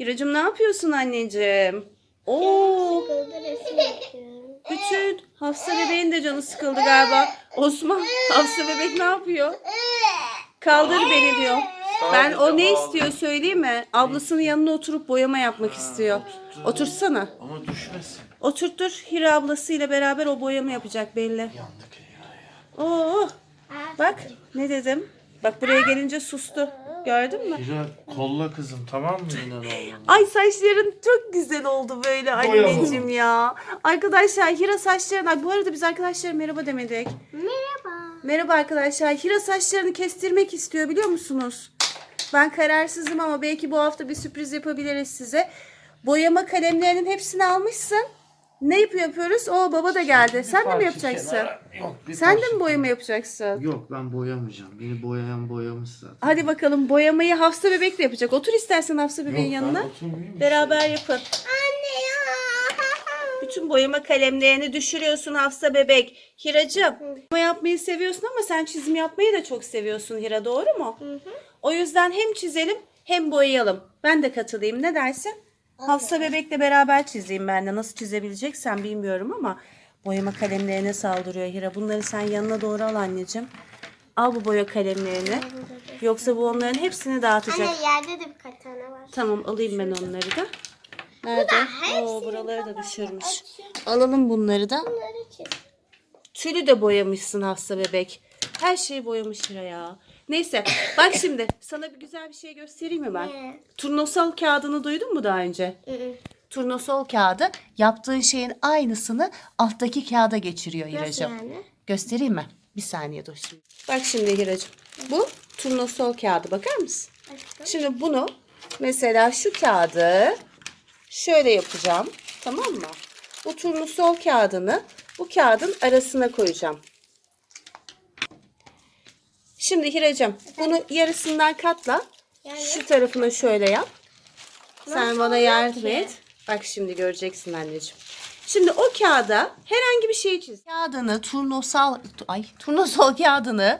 Hiracığım ne yapıyorsun anneciğim? Oo, bütün Hafsa bebeğin de canı sıkıldı galiba. Osman, Hafsa bebek ne yapıyor? Kaldır beni diyor. Ben o ne istiyor söyleyeyim mi? Ablasının yanına oturup boyama yapmak istiyor. Otursana. Ama düşmesin. Oturtur. Hira ablasıyla beraber o boyama yapacak belli. Yandık Hira ya. Oo, bak ne dedim. Bak buraya gelince sustu. Gördün mü? Hira kolla kızım tamam mı yine ne olur? Ay saçların çok güzel oldu böyle anneciğim ya. Arkadaşlar Hira saçlarına bu arada biz arkadaşlara merhaba demedik. Merhaba. Merhaba arkadaşlar. Hira saçlarını kestirmek istiyor biliyor musunuz? Ben kararsızım ama belki bu hafta bir sürpriz yapabiliriz size. Boyama kalemlerinin hepsini almışsın. Ne yapıyor yapıyoruz? O baba da geldi. Sen de mi yapacaksın? Yok bir Sen de parça- mi boyama yapacaksın? Yok ben boyamayacağım. Beni boyayan boyamış zaten. Hadi bakalım boyamayı Hafsa bebek de yapacak. Otur istersen Hafsa bebeğin yanına. Beraber yapın. Anne ya. Bütün boyama kalemlerini düşürüyorsun Hafsa bebek. Hiracığım boyama yapmayı seviyorsun ama sen çizim yapmayı da çok seviyorsun Hira doğru mu? O yüzden hem çizelim hem boyayalım. Ben de katılayım ne dersin? Hafsa bebekle beraber çizeyim ben de. Nasıl çizebileceksen bilmiyorum ama boyama kalemlerine saldırıyor Hira. Bunları sen yanına doğru al anneciğim. Al bu boya kalemlerini. Yoksa bu onların hepsini dağıtacak. Anne yerde de birkaç tane var. Tamam alayım ben onları da. Nerede? Oo buraları da düşürmüş. Alalım bunları da. Bunları çiz. Tülü de boyamışsın Hafsa bebek. Her şeyi boyamış Hira ya. Neyse bak şimdi sana bir güzel bir şey göstereyim mi ben? Ne? Turnusol kağıdını duydun mu daha önce? Turnusol kağıdı yaptığın şeyin aynısını alttaki kağıda geçiriyor Nasıl Hiracığım. yani? Göstereyim mi? Bir saniye dur şimdi. Bak şimdi Hiracığım. Bu turnusol kağıdı bakar mısın? Açtım. Şimdi bunu mesela şu kağıdı şöyle yapacağım. Tamam mı? Bu turnusol kağıdını bu kağıdın arasına koyacağım. Şimdi Hiracığım bunu yarısından katla. Yani Şu tarafına şöyle yap. Sen Nasıl bana oluyor yardım ki? et. Bak şimdi göreceksin anneciğim. Şimdi o kağıda herhangi bir şey çiz. Kağıdını turnusol ay turnusol kağıdını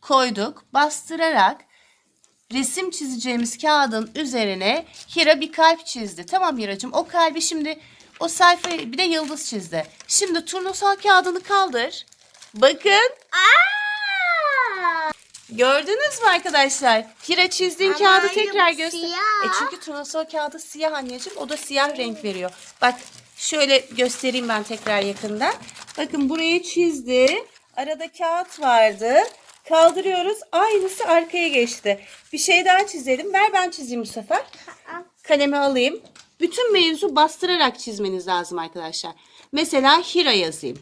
koyduk. Bastırarak resim çizeceğimiz kağıdın üzerine Hira bir kalp çizdi. Tamam Hiracığım o kalbi şimdi o sayfayı bir de yıldız çizdi. Şimdi turnusol kağıdını kaldır. Bakın Aa! Gördünüz mü arkadaşlar? Hira çizdiğin Ama kağıdı tekrar bu göster. siyah. E çünkü turnusol kağıdı siyah anneciğim. O da siyah renk veriyor. Bak şöyle göstereyim ben tekrar yakından. Bakın burayı çizdi. Arada kağıt vardı. Kaldırıyoruz. Aynısı arkaya geçti. Bir şey daha çizelim. Ver ben çizeyim bu sefer. Al. Kalemi alayım. Bütün mevzu bastırarak çizmeniz lazım arkadaşlar. Mesela Hira yazayım.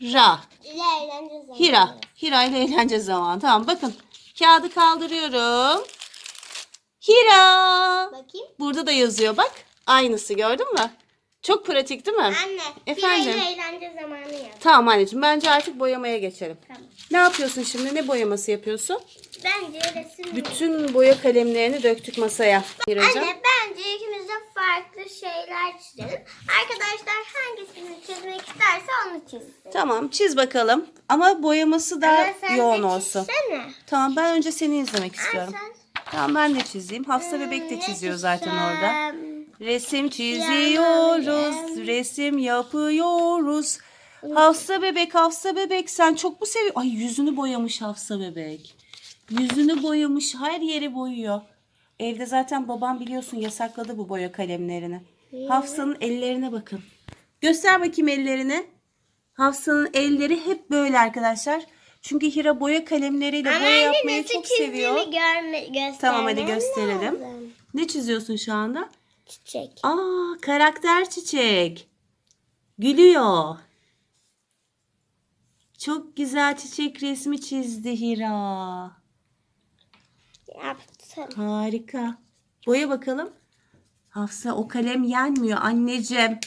Hira. İlerleyeceğiz ama. Hira. Hira ile eğlence zamanı. Tamam bakın. Kağıdı kaldırıyorum. Hira. Bakayım. Burada da yazıyor bak. Aynısı gördün mü? Çok pratik değil mi? Anne. Efendim? Efendim. eğlence zamanı yap. Tamam anneciğim bence artık boyamaya geçelim. Tamam. Ne yapıyorsun şimdi? Ne boyaması yapıyorsun? Bence resim. Bütün boya kalemlerini döktük masaya. Hiracığım. Anne bence ikimiz de farklı şeyler çizelim. Arkadaşlar hangisini çizmek isterse onu çizsin. Tamam çiz bakalım. Ama boyaması daha Ama sen de yoğun olsun. çizsene. Tamam ben önce seni izlemek Ay, istiyorum. sen- Tamam ben de çizeyim. Hafsa bebek de Hmm, çiziyor zaten çizsem? orada. Resim çiziyoruz, resim yapıyoruz. Hafsa bebek, Hafsa bebek sen çok mu seviyorsun? Ay yüzünü boyamış Hafsa bebek. Yüzünü boyamış, her yeri boyuyor. Evde zaten babam biliyorsun yasakladı bu boya kalemlerini. Hafsa'nın ellerine bakın. Göster bakayım ellerini. Hafsa'nın elleri hep böyle arkadaşlar. Çünkü Hira boya kalemleriyle Ama boya anne yapmayı nasıl çok seviyor. görme, göstermem Tamam hadi gösterelim. lazım. Ne çiziyorsun şu anda? Çiçek. Aa karakter çiçek. Gülüyor. Çok güzel çiçek resmi çizdi Hira. Yaptım. Harika. Boya bakalım. Hafsa o kalem yenmiyor anneciğim.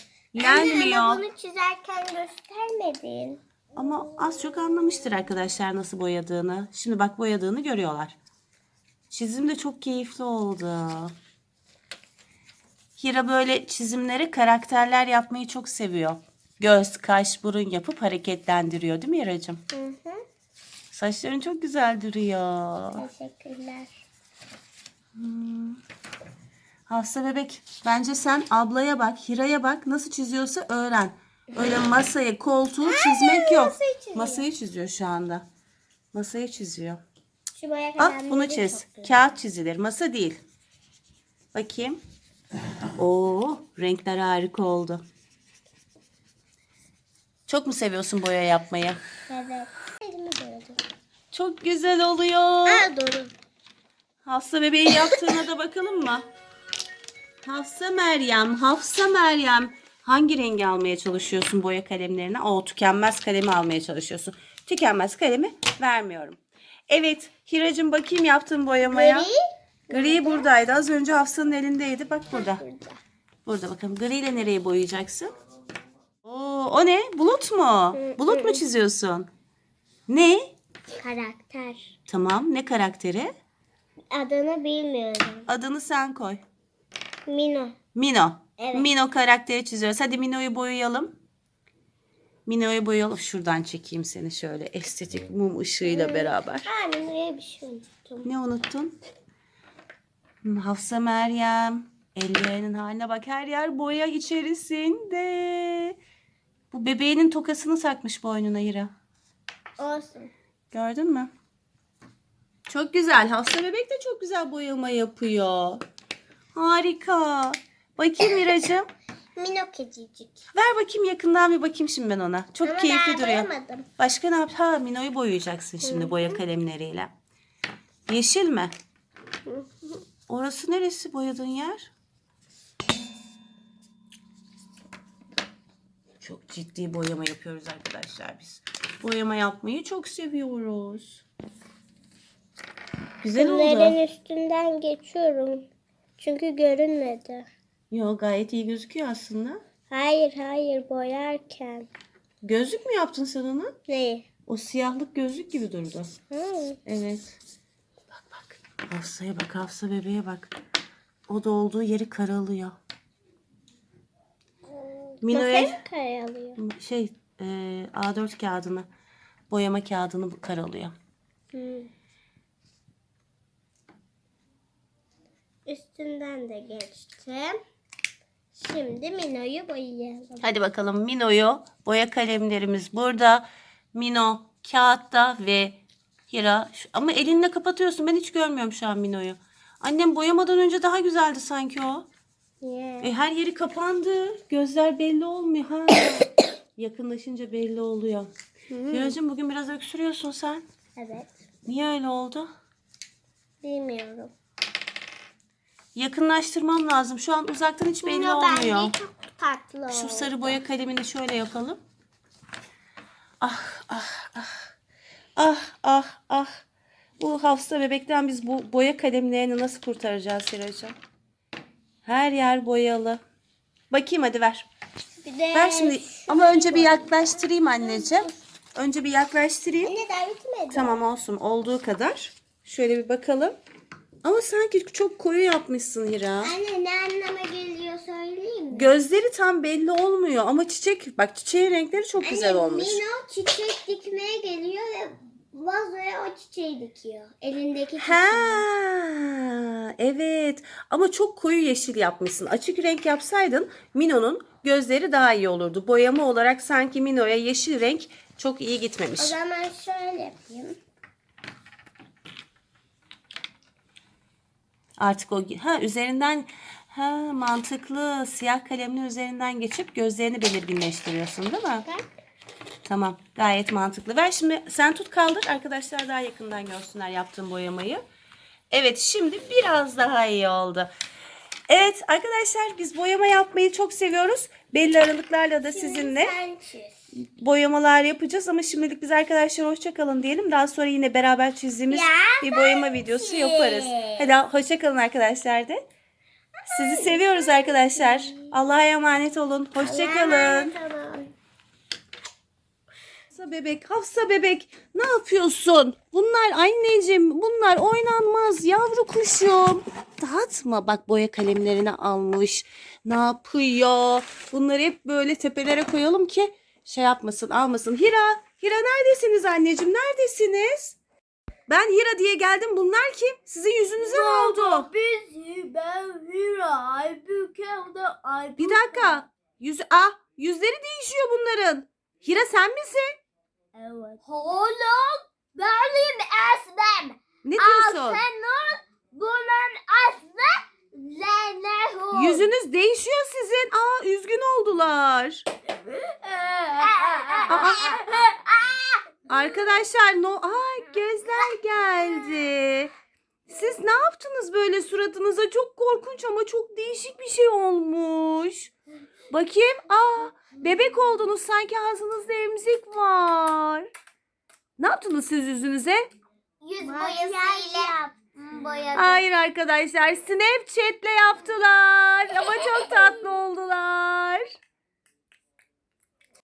Anne Yenmiyor. ama bunu çizerken göstermedin. Ama az çok anlamıştır arkadaşlar nasıl boyadığını. Şimdi bak boyadığını görüyorlar. Çizim de çok keyifli oldu. Hira böyle çizimleri karakterler yapmayı çok seviyor. Göz, kaş, burun yapıp hareketlendiriyor değil mi Hiracığım? Hı hı. Saçların çok güzel duruyor. Teşekkürler. Hafsa bebek bence sen ablaya bak, Hira'ya bak nasıl çiziyorsa öğren. Öyle masayı, koltuğu çizmek yok. masayı çiziyor. Masayı çiziyor şu anda. Masayı çiziyor. Şu Al bunu çiz. Kağıt çizilir. Masa değil. Bakayım. Oo, renkler harika oldu. Çok mu seviyorsun boya yapmayı? Evet. Elimi gördüm. Çok güzel oluyor. Aa doğru. Hafsa bebeği yaptığına da bakalım mı? Hafsa Meryem, Hafsa Meryem. Hangi rengi almaya çalışıyorsun boya kalemlerine? O tükenmez kalemi almaya çalışıyorsun. Tükenmez kalemi vermiyorum. Evet, Hiracığım bakayım yaptığın boyamaya. Gri. Gri buradaydı. Az önce Hafsa'nın elindeydi. Bak burada. Burada. Bakalım. Gri ile nereye boyayacaksın? Oo, o ne? Bulut mu? Bulut mu çiziyorsun? Ne? Karakter. Tamam. Ne karakteri? Adını bilmiyorum. Adını sen koy. Mino. Mino. Evet. Mino karakteri çiziyoruz. Hadi Mino'yu boyayalım. Mino'yu boyayalım. Şuradan çekeyim seni şöyle estetik mum ışığıyla beraber. Ha Mino'ya bir şey unuttum. Ne unuttun? Hmm, Hafsa Meryem. Ellerinin haline bak. Her yer boya içerisinde. Bu bebeğinin tokasını takmış boynuna Hira. Olsun. Gördün mü? Çok güzel. Hafsa bebek de çok güzel boyama yapıyor. Harika. Bakayım Hiracığım. Mino kedicik. Ver bakayım yakından bir bakayım şimdi ben ona. Çok Ama keyifli ben duruyor. boyamadım. Başka ne yap? Ha Mino'yu boyayacaksın şimdi boya kalemleriyle. Yeşil mi? Orası neresi boyadığın yer? Çok ciddi boyama yapıyoruz arkadaşlar biz. Boyama yapmayı çok seviyoruz. Güzel Bunların oldu. üstünden geçiyorum. Çünkü görünmedi. Yo gayet iyi gözüküyor aslında. Hayır hayır boyarken. Gözlük mü yaptın sen onu? Ne? O siyahlık gözlük gibi durdu. Hı. Evet. Hafsa'ya bak. Hafsa bebeğe bak. O da olduğu yeri karalıyor. Mino'ya karalıyor. şey e, A4 kağıdını boyama kağıdını karalıyor. Hı. Üstünden de geçtim. Şimdi Mino'yu boyayalım. Hadi bakalım Mino'yu boya kalemlerimiz burada. Mino kağıtta ve Şu- Ama elinle kapatıyorsun. Ben hiç görmüyorum şu an Mino'yu. Annem boyamadan önce daha güzeldi sanki o. Niye? E, her yeri kapandı. Gözler belli olmuyor. Ha. Yakınlaşınca belli oluyor. Hiracığım bugün biraz öksürüyorsun sen. Evet. Niye öyle oldu? Bilmiyorum. Yakınlaştırmam lazım. Şu an uzaktan hiç belli Mino olmuyor. bence çok tatlı Şu sarı boya kalemini şöyle yapalım. Ah ah ah. Ah ah hafsa bebekten biz bu boya kalemlerini nasıl kurtaracağız Hiracığım? Her yer boyalı. Bakayım hadi ver. Bir de Ver şimdi ama önce bir yaklaştırayım anneciğim. Önce bir yaklaştırayım. Anne daha bitmedi. Tamam olsun olduğu kadar. Şöyle bir bakalım. Ama sanki çok koyu yapmışsın Hira. Anne ne anlama geliyor söyleyeyim mi? Gözleri tam belli olmuyor ama çiçek bak çiçeğin renkleri çok güzel Anne, olmuş. Mino çiçek dikmeye geliyor ve vazoya o çiçeği dikiyor. Elindeki çiçeği. Ha, evet. Ama çok koyu yeşil yapmışsın. Açık renk yapsaydın Mino'nun gözleri daha iyi olurdu. Boyama olarak sanki Mino'ya yeşil renk çok iyi gitmemiş. O zaman şöyle yapayım. Artık o ha üzerinden ha mantıklı siyah kalemle üzerinden geçip gözlerini belirginleştiriyorsun değil mi? Bak. Tamam. Gayet mantıklı. Ver şimdi sen tut kaldır. Arkadaşlar daha yakından görsünler yaptığım boyamayı. Evet şimdi biraz daha iyi oldu. Evet arkadaşlar biz boyama yapmayı çok seviyoruz. Belli aralıklarla da sizinle boyamalar yapacağız ama şimdilik biz arkadaşlar hoşça kalın diyelim. Daha sonra yine beraber çizdiğimiz Ya, bir boyama videosu yaparız. Hadi hoşça kalın arkadaşlar de. Sizi seviyoruz arkadaşlar. Allah'a emanet olun. Hoşça kalın. Tamam. Hafsa bebek, Hafsa bebek ne yapıyorsun? Bunlar anneciğim, bunlar oynanmaz yavru kuşum. Dağıtma bak boya kalemlerini almış. Ne yapıyor? Bunları hep böyle tepelere koyalım ki şey yapmasın, almasın. Hira, Hira neredesiniz anneciğim? Neredesiniz? Ben Hira diye geldim. Bunlar kim? Sizin yüzünüze ne oldu? Bizi ben Hira. Bir dakika. Yüz ah yüzleri değişiyor bunların. Hira sen misin? Evet. Oğlum benim ismim. Ne diyorsun? Alsenur bunun aslı Zeynep. Yüzünüz değişiyor sizin. Aa üzgün oldular. Arkadaşlar no ay gözler geldi. Böyle suratınıza? Çok korkunç ama çok değişik bir şey olmuş. Bakayım. Aa bebek oldunuz sanki ağzınızda emzik var. Ne yaptınız siz yüzünüze? Yüz boyasıyla boyadım. Hayır arkadaşlar Snapchat'le yaptılar ama çok tatlı oldular.